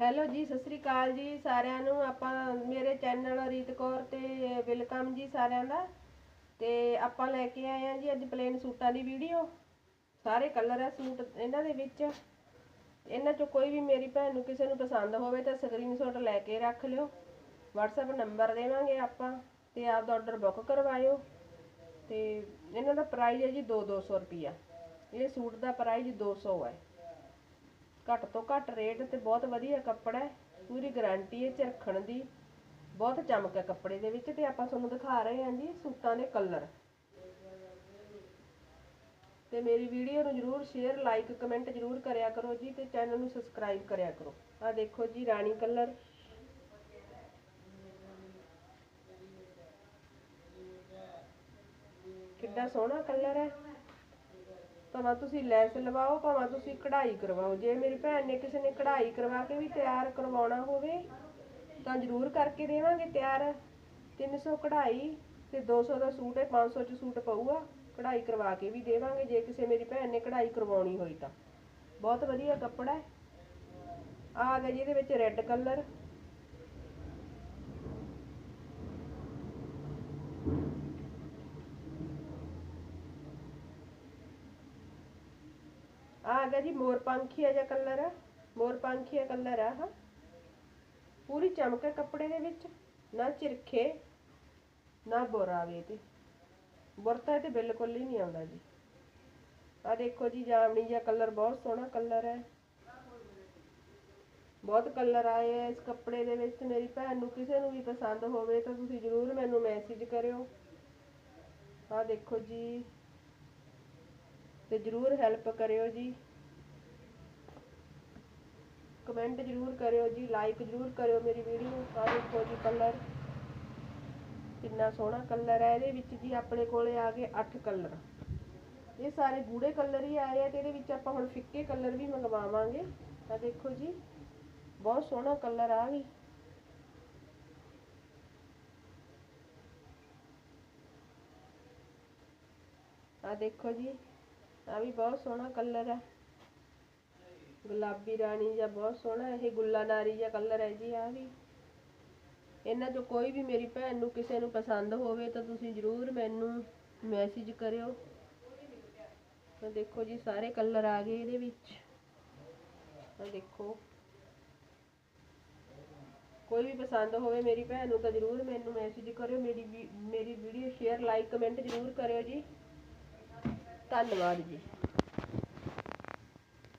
Hello ਜੀ, ਸਤਿ ਸ੍ਰੀ ਅਕਾਲ ਜੀ ਸਾਰਿਆਂ ਨੂੰ। ਆਪਾਂ ਮੇਰੇ ਚੈਨਲ ਰੀਤ ਕੌਰ ਤੇ ਵੈਲਕਮ ਜੀ ਸਾਰਿਆਂ ਦਾ। ਤੇ ਆਪਾਂ ਲੈ ਕੇ ਆਏ ਆ ਜੀ ਅੱਜ ਪਲੇਨ ਸੂਟਾਂ ਦੀ ਵੀਡੀਓ। ਸਾਰੇ ਕਲਰ ਆ ਸੂਟ ਇਹਨਾਂ ਦੇ ਵਿੱਚ। ਇਹਨਾਂ ਚੋਂ ਕੋਈ ਵੀ ਮੇਰੀ ਭੈਣ ਨੂੰ ਕਿਸੇ ਨੂੰ ਪਸੰਦ ਹੋਵੇ ਤਾਂ ਸਕਰੀਨਸ਼ਾਟ ਲੈ ਕੇ ਰੱਖ ਲਿਓ। WhatsApp ਨੰਬਰ ਦੇਵਾਂਗੇ ਆਪਾਂ ਤੇ ਆਪਦਾ ਆਰਡਰ ਬੁੱਕ ਕਰਵਾਇਓ। ਤੇ ਇਹਨਾਂ ਦਾ ਪ੍ਰਾਈਸ ਹੈ ਜੀ 2-200 ਰੁਪਿਆ ਇਹ ਸੂਟ ਦਾ ਪ੍ਰਾਈਸ 200 ਹੈ। ਘੱਟ ਤੋਂ ਘੱਟ ਰੇਟ ਤੇ ਬਹੁਤ ਵਧੀਆ ਕੱਪੜਾ ਹੈ। ਪੂਰੀ ਗਾਰੰਟੀ ਹੈ ਚਰਖਣ ਦੀ। ਬਹੁਤ ਚਮਕ ਹੈ ਕੱਪੜੇ ਦੇ ਵਿੱਚ ਤੇ ਆਪਾਂ ਤੁਹਾਨੂੰ ਦਿਖਾ ਰਹੇ ਹਾਂ ਜੀ ਸੂਟਾਂ ਦੇ ਕਲਰ ਤੇ ਮੇਰੀ ਵੀਡੀਓ ਨੂੰ ਜਰੂਰ ਸ਼ੇਅਰ ਲਾਈਕ ਕਮੈਂਟ ਜਰੂਰ ਕਰਿਆ ਕਰੋ ਜੀ ਤੇ ਚੈਨਲ ਨੂੰ ਸਬਸਕ੍ਰਾਈਬ ਕਰਿਆ ਕਰੋ। ਆ ਦੇਖੋ ਜੀ ਰਾਣੀ ਕਲਰ ਕਿੱਡਾ ਸੋਹਣਾ ਕਲਰ ਹੈ। ਭਾਵੇਂ ਤੁਸੀਂ ਲੈਸ ਲਵਾਓ, ਭਾਵੇਂ ਤੁਸੀਂ ਕਢਾਈ ਕਰਵਾਓ। ਜੇ ਮੇਰੀ ਭੈਣ ਨੇ ਕਿਸੇ ਨੇ ਕਢਾਈ ਕਰਵਾ ਕੇ ਵੀ ਤਿਆਰ ਕਰਵਾਉਣਾ ਹੋਵੇ, ਤਾਂ ਜ਼ਰੂਰ ਕਰਕੇ ਦੇਵਾਂਗੇ ਤਿਆਰ। 300 ਕਢਾਈ ਤੇ 200 ਦਾ ਸੂਟ ਹੈ 500 ਚ ਸੂਟ ਪਊਗਾ। ਕਢਾਈ ਕਰਵਾ ਕੇ ਵੀ ਦੇਵਾਂਗੇ, ਜੇ ਕਿਸੇ ਮੇਰੀ ਭੈਣ ਨੇ ਕਢਾਈ ਕਰਵਾਉਣੀ ਹੋਈ ਤਾਂ। ਬਹੁਤ ਵਧੀਆ ਕੱਪੜਾ ਹੈ। ਆ ਗਿਆ ਜੀ, ਇਹਦੇ ਵਿੱਚ ਰੈੱਡ ਕਲਰ ਆ ਗਿਆ ਜੀ ਮੋਰ ਪੰਖੀਆ ਜਿਹਾ ਕਲਰ ਆ, ਮੋਰ ਪੰਖੀਆ ਕਲਰ ਆ ਹਾਂ ਪੂਰੀ ਚਮਕ ਹੈ ਕੱਪੜੇ ਦੇ ਵਿੱਚ, ਨਾ ਚਿਰਖੇ, ਨਾ ਬੋਰਾਵੇ ਤੇ। ਬੁਰਤਾ ਤੇ ਬਿਲਕੁਲ ਹੀ ਨਹੀਂ ਆਉਂਦਾ ਜੀ। ਆ ਦੇਖੋ ਜੀ, ਜਾਮਣੀ ਜਿਹਾ ਕਲਰ, ਬਹੁਤ ਸੋਹਣਾ ਕਲਰ ਹੈ। ਬਹੁਤ ਕਲਰ ਆਏ ਆ ਇਸ ਕੱਪੜੇ ਦੇ ਵਿੱਚ। ਮੇਰੀ ਭੈਣ ਨੂੰ ਕਿਸੇ ਨੂੰ ਵੀ ਪਸੰਦ ਹੋਵੇ ਤਾਂ ਤੁਸੀਂ ਜਰੂਰ ਮੈਨੂੰ ਮੈਸੇਜ ਕਰਿਓ। ਆ ਦੇਖੋ ਜੀ ਤੇ ਜਰੂਰ ਹੈਲਪ ਕਰਿਓ ਜੀ। ਕਮੈਂਟ ਜਰੂਰ ਕਰਿਓ ਜੀ ਲਾਈਕ ਜਰੂਰ ਕਰਿਓ ਮੇਰੀ ਵੀਡੀਓ ਆ ਦੇਖੋ ਜੀ ਕਲਰ ਕਿੰਨਾ ਸੋਹਣਾ ਕਲਰ ਹੈ, ਇਹਦੇ ਵਿੱਚ ਜੀ ਆਪਣੇ ਕੋਲੇ ਆ ਗਏ 8 ਕਲਰ ਇਹ ਸਾਰੇ ਗੂੜੇ ਕਲਰ ਹੀ ਆਏ ਆ ਤੇ ਇਹਦੇ ਵਿੱਚ ਆਪਾਂ ਹੁਣ ਫਿੱਕੇ ਕਲਰ ਵੀ ਮੰਗਵਾਵਾਂਗੇ। ਤਾਂ ਦੇਖੋ ਜੀ, ਬਹੁਤ ਸੋਹਣਾ ਕਲਰ ਆ ਗਈ ਆ ਦੇਖੋ ਜੀ ਆ ਵੀ ਬਹੁਤ ਸੋਹਣਾ ਕਲਰ ਹੈ ਗੁਲਾਬੀ ਰਾਣੀ ਜਾਂ ਬਹੁਤ ਸੋਹਣਾ, ਇਹ ਗੁੱਲਾ ਨਾਰੀ ਜਾਂ ਕਲਰ ਹੈ ਜੀ, ਆ ਵੀ। ਇਹਨਾਂ ਚੋਂ ਕੋਈ ਵੀ ਮੇਰੀ ਭੈਣ ਨੂੰ ਕਿਸੇ ਨੂੰ ਪਸੰਦ ਹੋਵੇ ਤਾਂ ਤੁਸੀਂ ਜਰੂਰ ਮੈਨੂੰ ਮੈਸੇਜ ਕਰਿਓ। ਤਾਂ ਦੇਖੋ ਜੀ, ਸਾਰੇ ਕਲਰ ਆ ਗਏ ਇਹਦੇ ਵਿੱਚ। ਆ ਦੇਖੋ। ਕੋਈ ਵੀ ਪਸੰਦ ਹੋਵੇ ਮੇਰੀ ਭੈਣ ਨੂੰ ਤਾਂ ਜਰੂਰ ਮੈਨੂੰ ਮੈਸੇਜ ਕਰਿਓ। ਮੇਰੀ ਵੀ- ਮੇਰੀ ਵੀਡੀਓ ਸ਼ੇਅਰ ਲਾਈਕ ਕਮੈਂਟ ਜਰੂਰ ਕਰਿਓ ਜੀ। ਧੰਨਵਾਦ ਜੀ।